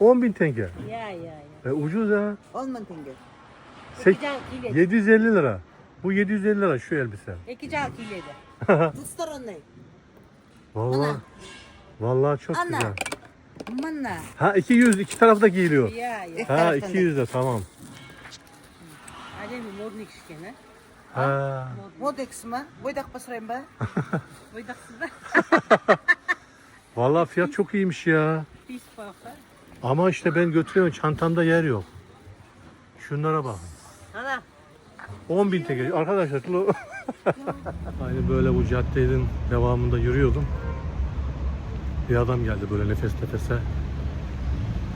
10 bin tenge. Ya ya ya. E, ucuz ha. 10 bin tenge. Sek- 750 lira. Bu 750 lira şu elbise. Ekicak hilede. Tutlar onları. Vallahi. Ana. Vallahi çok Ana. güzel. Mana. Ha 200 iki tarafta giyiliyor. Ya ya. Ha 200 de tamam. Alemi mornik şikene. Ha. Modex mi? Boydak basırayım ben. Oydaksız da. Vallahi fiyat çok iyiymiş ya. Ama işte ben götürüyorum çantamda yer yok. Şunlara bak. Ana. 10 bin tenge. Arkadaşlar. Aynı böyle bu caddenin devamında yürüyordum. Bir adam geldi böyle nefes nefese.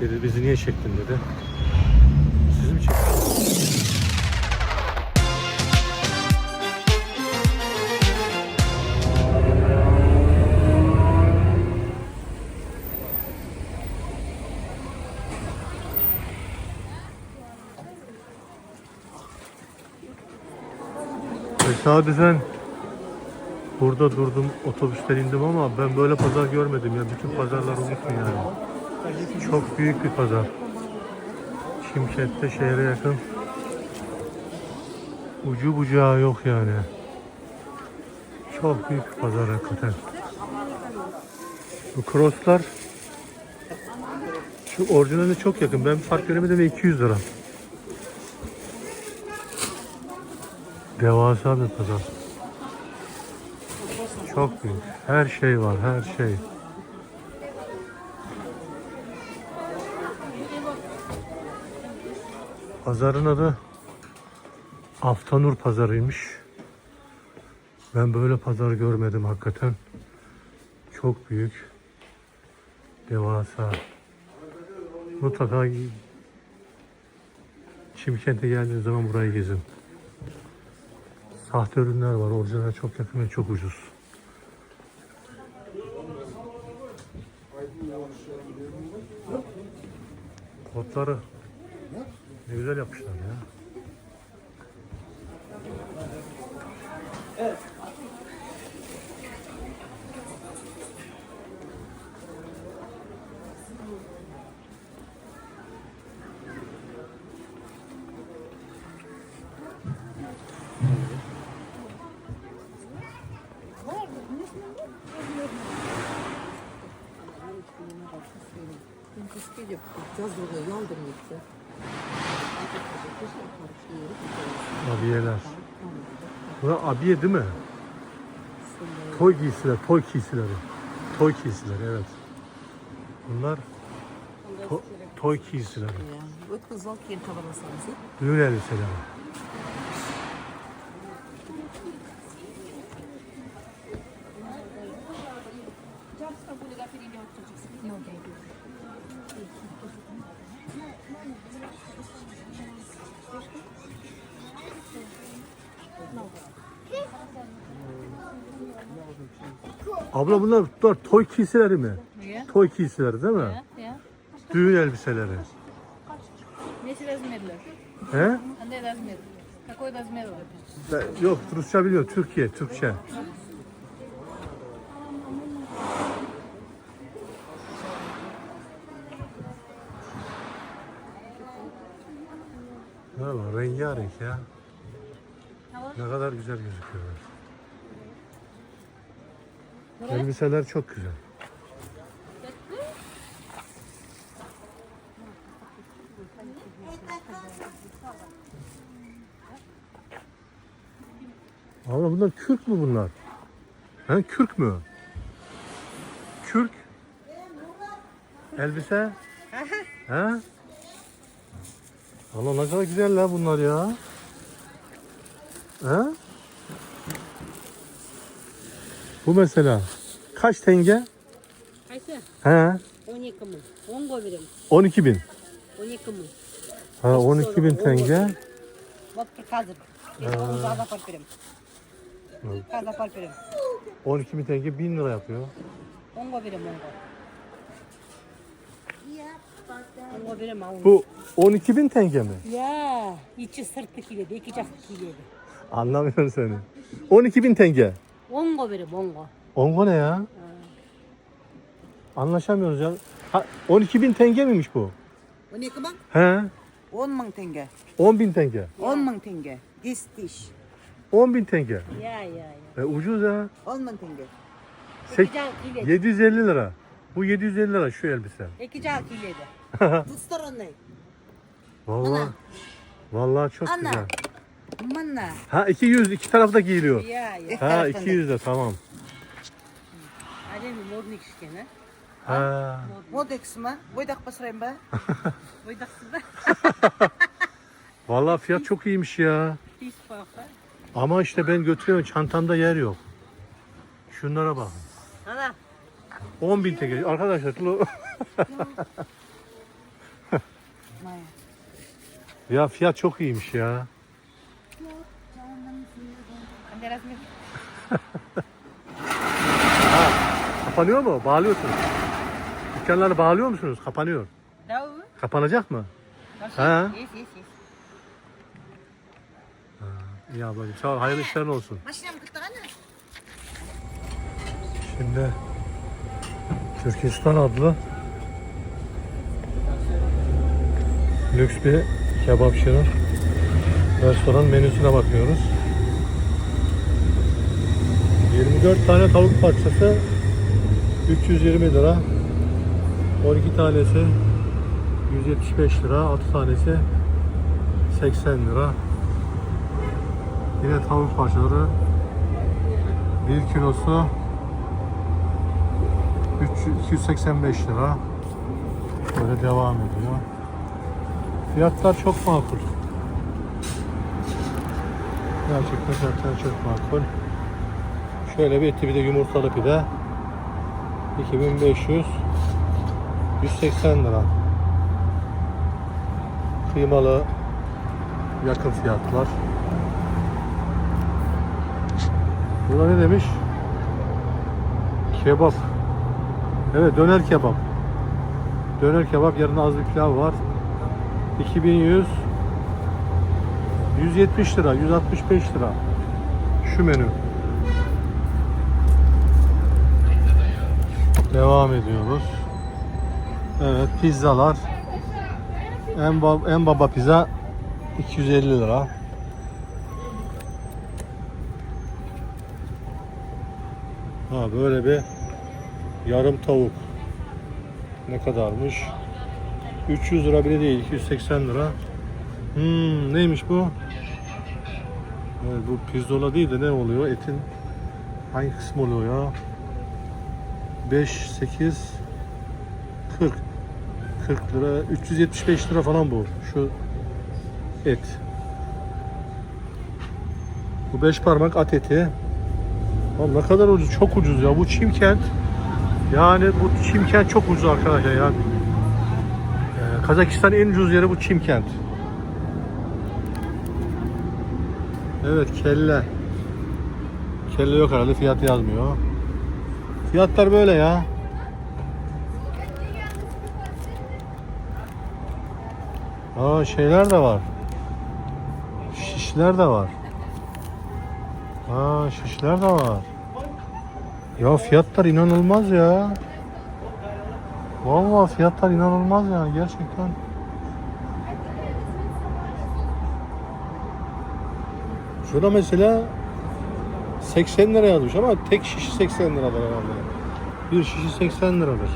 Dedi bizi niye çektin dedi. Tesadüfen burada durdum otobüsten indim ama ben böyle pazar görmedim ya. Bütün pazarlar unutun yani. Çok büyük bir pazar. Şimşek'te şehre yakın. Ucu bucağı yok yani. Çok büyük bir pazar hakikaten. Bu crosslar şu orijinaline çok yakın. Ben fark göremedim ve 200 lira. Devasa bir pazar. Çok büyük. Her şey var, her şey. Pazarın adı Aftanur Pazarıymış. Ben böyle pazar görmedim hakikaten. Çok büyük. Devasa. Mutlaka Çimkent'e geldiğiniz zaman burayı gezin. Sahte ürünler var. Orijinal çok yakın ve çok ucuz. Kotları ne güzel yapmışlar ya. Üstelik yapacağız orada yandım gitti. Abiyeler. Bura abiye değil mi? Toy giysiler, toy giysileri. Toy giysileri evet. Bunlar to, toy giysileri. Düğün elbiseleri. Abla bunlar, bunlar toy giysileri mi? Ya. Toy giysileri değil mi? Ya. Ya. Düğün elbiseleri. Nesi razmerler? He? Андай размер? Какой размер var? Ben- Yok Rusça biliyorum. Türkiye, Türkçe. Ne var? Rengarenk ya. Ne kadar güzel gözüküyorlar. Elbiseler çok güzel. Ama bunlar kürk mü bunlar? He, kürk mü? Kürk. Elbise. He? Allah ne kadar güzel la bunlar ya. He? Bu mesela kaç tenge? Qaysi? He? 12 ming. 10 ga beraman. 12 bin. 12 ming. Ha 12 bin tenge. Olib beraman. Hozir olib beraman. 12 bin tenge 1000 lira yapıyor. 10 ga beraman 10 ga. 10 ga beraman. uni. Bu 12 bin tenge mi? Ya, ichi sirti keladi, ikki jaqti keladi. Anlamıyorum seni. 12 bin tenge. 원고비래 원고. Ongo ne ya? Anlaşamıyoruz ya. 12 bin tenge miymiş bu? 12 bin? He. 10 bin tenge. 10 bin tenge. 10 bin tenge. Diş diş. 10 bin tenge. Ya ya e, ucuz ya. 10 bin tenge. 750 lira. Bu 750 lira şu elbise. Ekicak ile de. Dostlar onları. Vallahi. Vallahi çok Ana. güzel. Ha 200 iki tarafta giyiliyor. Ya ya. Ha 200 de tamam. Alem modnik şikene. Ha. Modex mi? Boydak basırayım ben. Boydaksız da. Vallahi fiyat çok iyiymiş ya. Ama işte ben götürüyorum çantamda yer yok. Şunlara bakın. Ana. 10 bin tekel. Arkadaşlar ya fiyat çok iyiymiş ya. Teraz ha, kapanıyor mu? Bağlıyorsunuz. Dükkanları bağlıyor musunuz? Kapanıyor. Da? Kapanacak mı? Ha? Yes, yes, yes. Ha, İyi ablacığım sağ ol. Hayırlı işlerin olsun. Şimdi Türkistan adlı lüks bir kebapçının restoran menüsüne bakıyoruz. 24 tane tavuk parçası 320 lira. 12 tanesi 175 lira. 6 tanesi 80 lira. Yine tavuk parçaları 1 kilosu 300 285 lira. Böyle devam ediyor. Fiyatlar çok makul. Gerçekten fiyatlar çok makul. Şöyle bir eti bir de yumurtalı pide. 2500 180 lira. Kıymalı yakın fiyatlar. Burada ne demiş? Kebap. Evet döner kebap. Döner kebap yanında az bir pilav var. 2100 170 lira, 165 lira. Şu menü. Devam ediyoruz. Evet pizzalar. En, ba- en baba pizza 250 lira. Ha böyle bir yarım tavuk. Ne kadarmış? 300 lira bile değil, 280 lira. Hmm, neymiş bu? Evet, bu pirzola değil de ne oluyor? Etin hangi kısmı oluyor ya? 5, 8, 40. 40 lira, 375 lira falan bu. Şu et. Bu beş parmak at eti. Oğlum ne kadar ucuz, çok ucuz ya. Bu Çimkent. Yani bu Çimkent çok ucuz arkadaşlar ya. Ee, Kazakistan en ucuz yeri bu Çimkent. Evet kelle. Kelle yok herhalde fiyat yazmıyor. Fiyatlar böyle ya. Aa şeyler de var. Şişler de var. Aa şişler de var. Ya fiyatlar inanılmaz ya. Vallahi fiyatlar inanılmaz yani gerçekten. Şurada mesela 80 lira yazmış ama tek şişi 80 liradır herhalde. Bir şişi 80 liradır.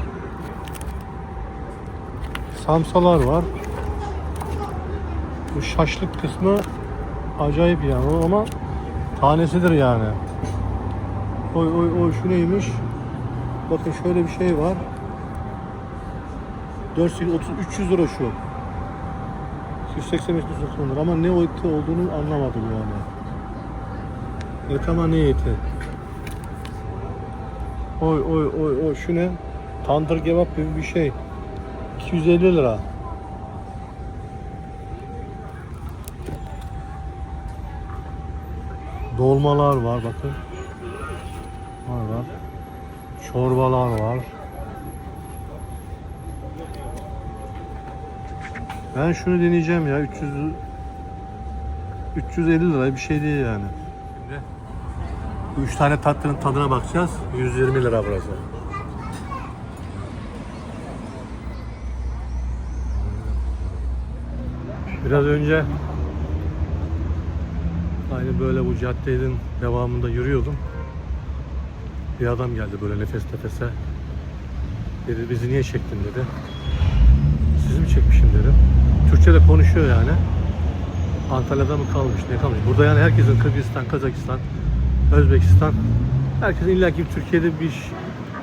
Samsalar var. Bu şaşlık kısmı acayip yani ama tanesidir yani. Oy oy oy şu neymiş? Bakın şöyle bir şey var. 430 300 lira şu. 185 lira ama ne eti olduğunu anlamadım yani. Yatama ne yeti? Oy oy oy oy şu ne? Tandır kebap gibi bir şey. 250 lira. Dolmalar var bakın. Var var. Çorbalar var. Ben şunu deneyeceğim ya 300 350 lira bir şey değil yani. Şimdi 3 tane tatlının tadına bakacağız. 120 lira burası. Biraz önce aynı böyle bu caddenin devamında yürüyordum. Bir adam geldi böyle nefes nefese. Dedi bizi niye çektin dedi. Sizi mi çekmişim dedim. Türkçe de konuşuyor yani. Antalya'da mı kalmış ne kalmış. Burada yani herkesin Kırgızistan, Kazakistan, Özbekistan herkesin illaki Türkiye'de bir iş-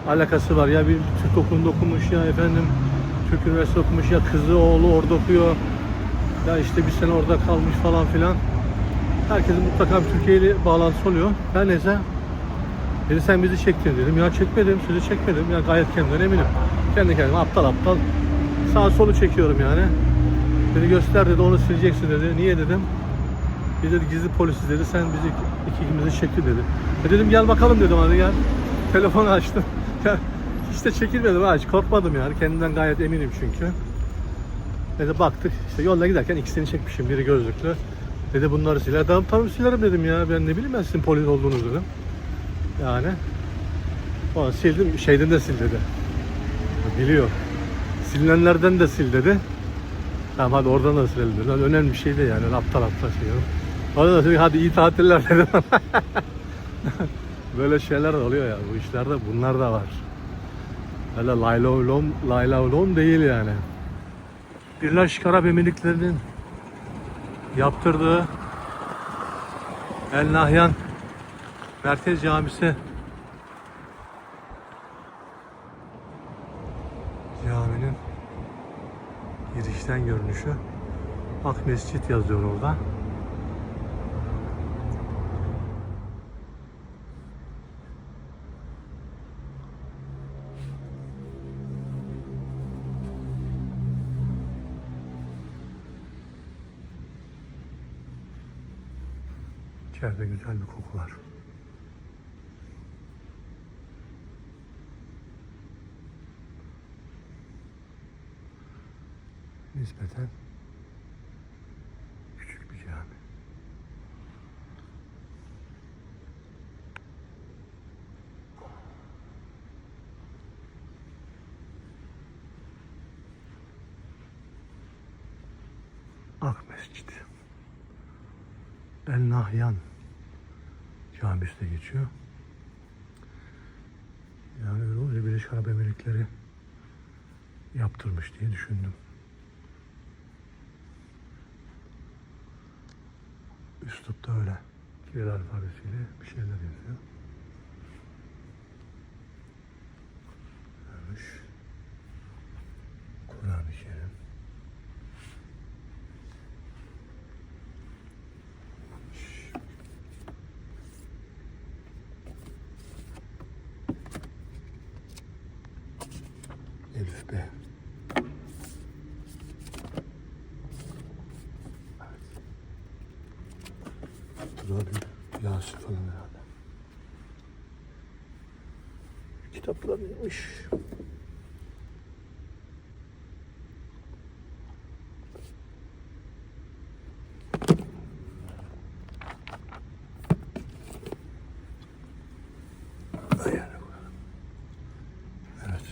alakası var. Ya bir Türk okulunda okumuş ya efendim Türk üniversitesi okumuş ya kızı oğlu orada okuyor. Ya işte bir sene orada kalmış falan filan. Herkesin mutlaka bir Türkiye ile bağlantısı oluyor. Her neyse dedi sen bizi çektin dedim. Ya çekmedim, sizi çekmedim. Ya gayet kendimden eminim. Kendi kendime aptal aptal sağ solu çekiyorum yani. Dedi göster dedi onu sileceksin dedi. Niye dedim. Biz dedi gizli polisiz dedi. Sen bizi iki ikimizi çekti dedi. E dedim gel bakalım dedim hadi gel. Telefonu açtım. Ya işte çekilmedim ha hiç korkmadım yani. Kendimden gayet eminim çünkü. Dedi baktık işte yolda giderken ikisini çekmişim. Biri gözlüklü. Dedi bunları siler. Tamam tamam silerim dedim ya. Ben ne bileyim ben sizin polis olduğunuzu dedim. Yani. O sildim şeyden de sil dedi. Biliyor. Silinenlerden de sil dedi. Tamam hadi oradan da silelim dedi. Önemli bir şey değil yani. Aptal aptal şey. yok. Orada da hadi iyi tatiller dedim. Böyle şeyler de oluyor ya. Bu işlerde bunlar da var. Öyle layla ulom, layla ulom değil yani. Birleşik Arap Emirlikleri'nin yaptırdığı El Nahyan Merkez Camisi caminin girişten görünüşü. Bak mescit yazıyor orada. İçeride güzel bir koku var. Nispeten küçük bir cami. Ak Mescid. El Nahyan camisi de geçiyor. Yani öyle olunca Birleşik Arap Emirlikleri yaptırmış diye düşündüm. Üslupta öyle. Kiril alfabesiyle bir şeyler yazıyor. Turabi Yasin falan herhalde. Kitaplar neymiş? Ayarı koyalım. Evet.